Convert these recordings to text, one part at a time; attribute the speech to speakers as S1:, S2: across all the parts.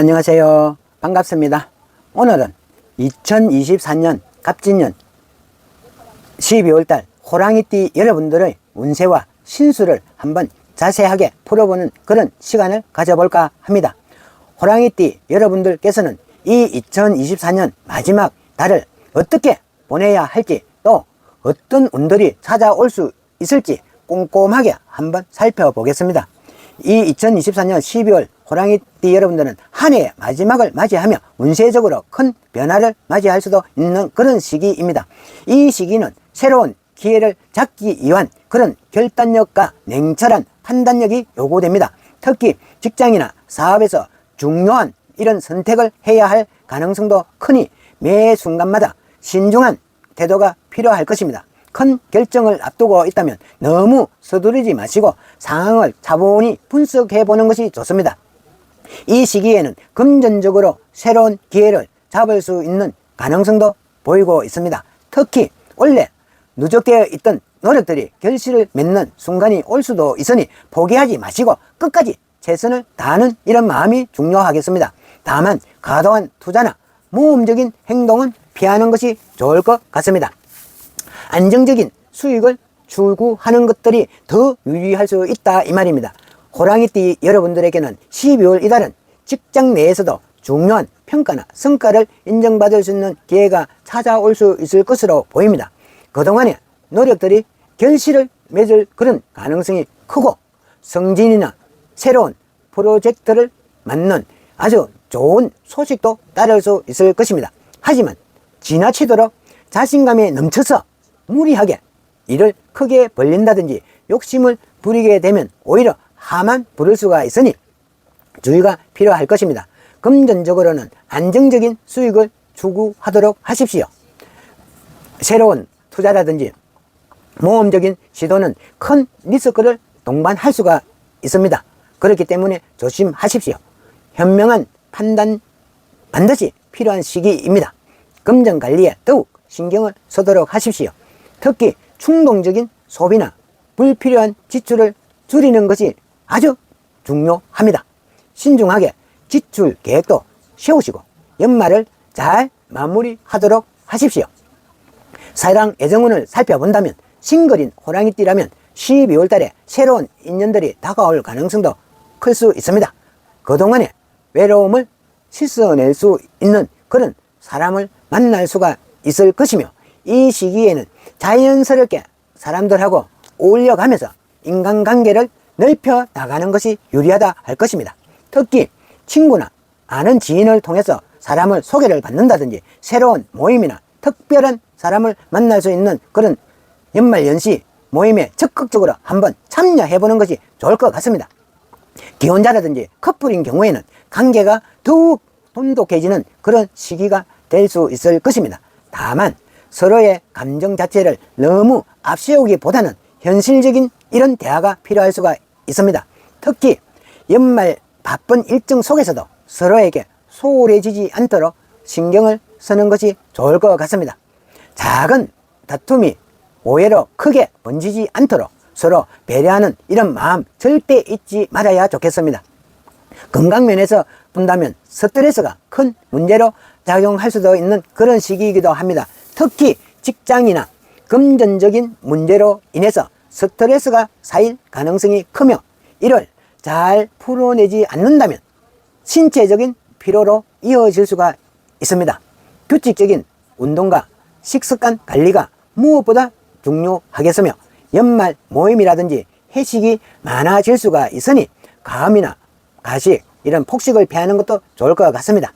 S1: 안녕하세요. 반갑습니다. 오늘은 2024년 갑진년 12월달 호랑이띠 여러분들의 운세와 신수를 한번 자세하게 풀어보는 그런 시간을 가져볼까 합니다. 호랑이띠 여러분들께서는 이 2024년 마지막 달을 어떻게 보내야 할지 또 어떤 운들이 찾아올 수 있을지 꼼꼼하게 한번 살펴보겠습니다. 이 2024년 12월 호랑이띠 여러분들은 한 해의 마지막을 맞이하며 운세적으로 큰 변화를 맞이할 수도 있는 그런 시기입니다. 이 시기는 새로운 기회를 잡기 위한 그런 결단력과 냉철한 판단력이 요구됩니다. 특히 직장이나 사업에서 중요한 이런 선택을 해야 할 가능성도 크니 매 순간마다 신중한 태도가 필요할 것입니다. 큰 결정을 앞두고 있다면 너무 서두르지 마시고 상황을 차분히 분석해 보는 것이 좋습니다. 이 시기에는 금전적으로 새로운 기회를 잡을 수 있는 가능성도 보이고 있습니다. 특히 원래 누적되어 있던 노력들이 결실을 맺는 순간이 올 수도 있으니 포기하지 마시고 끝까지 최선을 다하는 이런 마음이 중요하겠습니다. 다만 과도한 투자나 모험적인 행동은 피하는 것이 좋을 것 같습니다. 안정적인 수익을 추구하는 것들이 더 유리할 수 있다 이 말입니다. 호랑이띠 여러분들에게는 12월 이달은 직장 내에서도 중요한 평가나 성과를 인정받을 수 있는 기회가 찾아올 수 있을 것으로 보입니다. 그동안의 노력들이 결실을 맺을 그런 가능성이 크고 성진이나 새로운 프로젝트를 맞는 아주 좋은 소식도 따를 수 있을 것입니다. 하지만 지나치도록 자신감에 넘쳐서 무리하게 일을 크게 벌린다든지 욕심을 부리게 되면 오히려 하만 부를 수가 있으니 주의가 필요할 것입니다. 금전적으로는 안정적인 수익을 추구하도록 하십시오. 새로운 투자라든지 모험적인 시도는 큰 리스크를 동반할 수가 있습니다. 그렇기 때문에 조심하십시오. 현명한 판단 반드시 필요한 시기입니다. 금전 관리에 더욱 신경을 쓰도록 하십시오. 특히 충동적인 소비나 불필요한 지출을 줄이는 것이 아주 중요합니다. 신중하게 지출 계획도 세우시고 연말을 잘 마무리하도록 하십시오. 사랑 애정운을 살펴본다면 싱글인 호랑이띠라면 12월 달에 새로운 인연들이 다가올 가능성도 클 수 있습니다. 그동안의 외로움을 씻어낼 수 있는 그런 사람을 만날 수가 있을 것이며 이 시기에는 자연스럽게 사람들하고 어울려가면서 인간관계를 넓혀 나가는 것이 유리하다 할 것입니다. 특히 친구나 아는 지인을 통해서 사람을 소개를 받는다든지 새로운 모임이나 특별한 사람을 만날 수 있는 그런 연말연시 모임에 적극적으로 한번 참여해 보는 것이 좋을 것 같습니다. 기혼자라든지 커플인 경우에는 관계가 더욱 돈독해지는 그런 시기가 될 수 있을 것입니다. 다만 서로의 감정 자체를 너무 앞세우기보다는 현실적인 이런 대화가 필요할 수가 있습니다. 특히 연말 바쁜 일정 속에서도 서로에게 소홀해지지 않도록 신경을 쓰는 것이 좋을 것 같습니다. 작은 다툼이 오해로 크게 번지지 않도록 서로 배려하는 이런 마음 절대 잊지 말아야 좋겠습니다. 건강 면에서 본다면 스트레스가 큰 문제로 작용할 수도 있는 그런 시기이기도 합니다. 특히 직장이나 금전적인 문제로 인해서 스트레스가 쌓일 가능성이 크며 이를 잘 풀어내지 않는다면 신체적인 피로로 이어질 수가 있습니다. 규칙적인 운동과 식습관 관리가 무엇보다 중요하겠으며 연말 모임이라든지 회식이 많아질 수가 있으니 가음이나 가식 이런 폭식을 피하는 것도 좋을 것 같습니다.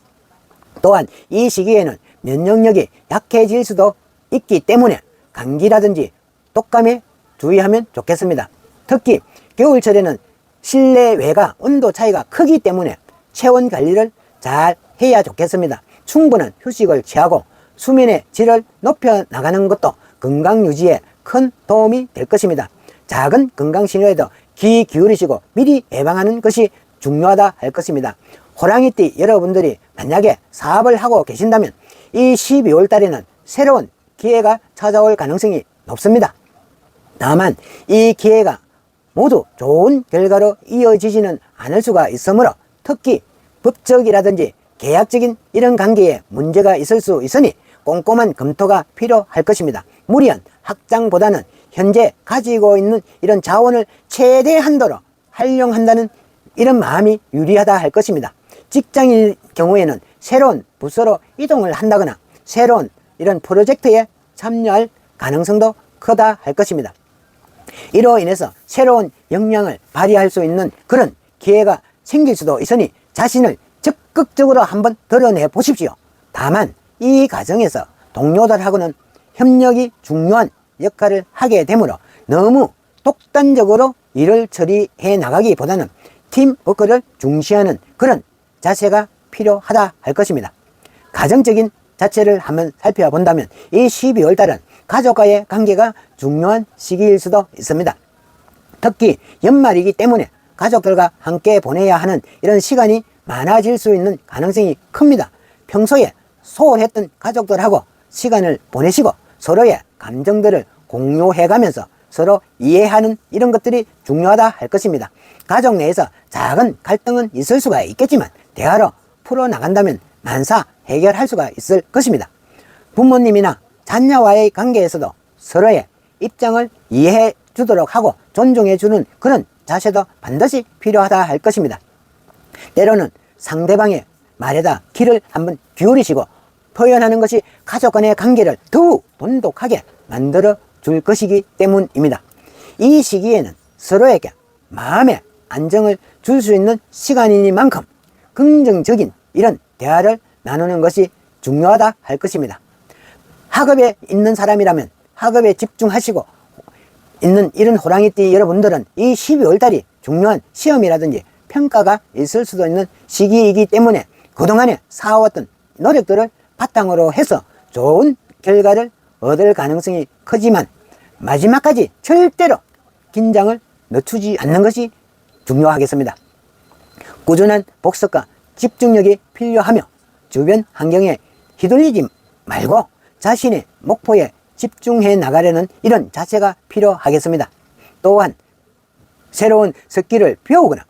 S1: 또한 이 시기에는 면역력이 약해질 수도 있기 때문에 감기라든지 독감에 주의하면 좋겠습니다. 특히 겨울철에는 실내외가 온도 차이가 크기 때문에 체온 관리를 잘 해야 좋겠습니다. 충분한 휴식을 취하고 수면의 질을 높여 나가는 것도 건강 유지에 큰 도움이 될 것입니다. 작은 건강 신호에도 귀 기울이시고 미리 예방하는 것이 중요하다 할 것입니다. 호랑이띠 여러분들이 만약에 사업을 하고 계신다면 이 12월 달에는 새로운 기회가 찾아올 가능성이 높습니다. 다만 이 기회가 모두 좋은 결과로 이어지지는 않을 수가 있으므로 특히 법적이라든지 계약적인 이런 관계에 문제가 있을 수 있으니 꼼꼼한 검토가 필요할 것입니다. 무리한 확장보다는 현재 가지고 있는 이런 자원을 최대한도로 활용한다는 이런 마음이 유리하다 할 것입니다. 직장인 경우에는 새로운 부서로 이동을 한다거나 새로운 이런 프로젝트에 참여할 가능성도 크다 할 것입니다. 이로 인해서 새로운 역량을 발휘할 수 있는 그런 기회가 생길 수도 있으니 자신을 적극적으로 한번 드러내 보십시오. 다만 이 과정에서 동료들하고는 협력이 중요한 역할을 하게 되므로 너무 독단적으로 일을 처리해 나가기보다는 팀워크를 중시하는 그런 자세가 필요하다 할 것입니다. 가정적인 자체를 한번 살펴본다면 이 12월 달은 가족과의 관계가 중요한 시기일 수도 있습니다. 특히 연말이기 때문에 가족들과 함께 보내야 하는 이런 시간이 많아질 수 있는 가능성이 큽니다. 평소에 소홀했던 가족들하고 시간을 보내시고 서로의 감정들을 공유해 가면서 서로 이해하는 이런 것들이 중요하다 할 것입니다. 가족 내에서 작은 갈등은 있을 수가 있겠지만 대화로 풀어나간다면 만사 해결할 수가 있을 것입니다. 부모님이나 자녀와의 관계에서도 서로의 입장을 이해해 주도록 하고 존중해 주는 그런 자세도 반드시 필요하다 할 것입니다. 때로는 상대방의 말에다 귀를 한번 기울이시고 표현하는 것이 가족 간의 관계를 더욱 돈독하게 만들어 줄 것이기 때문입니다. 이 시기에는 서로에게 마음의 안정을 줄 수 있는 시간이니만큼 긍정적인 이런 대화를 나누는 것이 중요하다 할 것입니다. 학업에 있는 사람이라면 학업에 집중하시고 있는 이런 호랑이띠 여러분들은 이 12월 달이 중요한 시험이라든지 평가가 있을 수도 있는 시기이기 때문에 그동안에 쌓아왔던 노력들을 바탕으로 해서 좋은 결과를 얻을 가능성이 크지만 마지막까지 절대로 긴장을 늦추지 않는 것이 중요하겠습니다. 꾸준한 복습과 집중력이 필요하며 주변 환경에 휘둘리지 말고 자신의 목표에 집중해 나가려는 이런 자세가 필요하겠습니다. 또한 새로운 스킬을 배우거나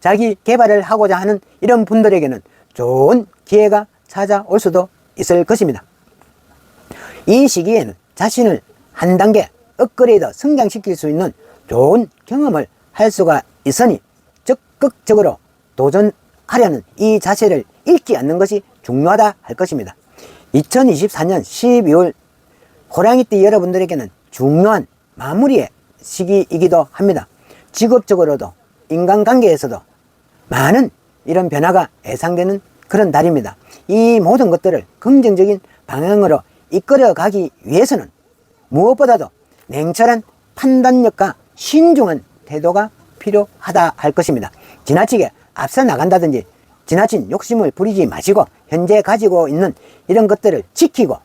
S1: 자기 개발을 하고자 하는 이런 분들에게는 좋은 기회가 찾아올 수도 있을 것입니다. 이 시기에는 자신을 한 단계 업그레이드 성장시킬 수 있는 좋은 경험을 할 수가 있으니 적극적으로 도전하려는 이 자세를 잃지 않는 것이 중요하다 할 것입니다. 2024년 12월 호랑이띠 여러분들에게는 중요한 마무리의 시기이기도 합니다. 직업적으로도 인간관계에서도 많은 이런 변화가 예상되는 그런 달입니다. 이 모든 것들을 긍정적인 방향으로 이끌어 가기 위해서는 무엇보다도 냉철한 판단력과 신중한 태도가 필요하다 할 것입니다. 지나치게 앞서 나간다든지 지나친 욕심을 부리지 마시고 현재 가지고 있는 이런 것들을 지키고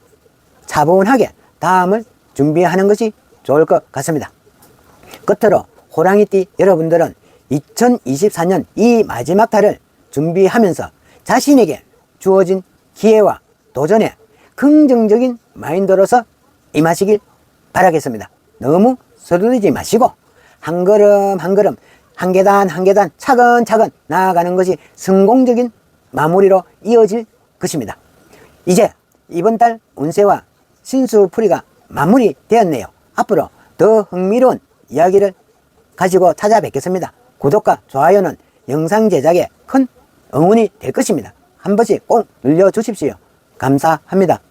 S1: 차분하게 다음을 준비하는 것이 좋을 것 같습니다. 끝으로 호랑이띠 여러분들은 2024년 이 마지막 달을 준비하면서 자신에게 주어진 기회와 도전에 긍정적인 마인드로서 임하시길 바라겠습니다. 너무 서두르지 마시고 한 걸음 한 걸음 한 계단 한 계단 차근차근 나아가는 것이 성공적인 마무리로 이어질 것입니다. 이제 이번 달 운세와 신수풀이가 마무리되었네요. 앞으로 더 흥미로운 이야기를 가지고 찾아뵙겠습니다. 구독과 좋아요는 영상 제작에 큰 응원이 될 것입니다. 한 번씩 꼭 눌러주십시오. 감사합니다.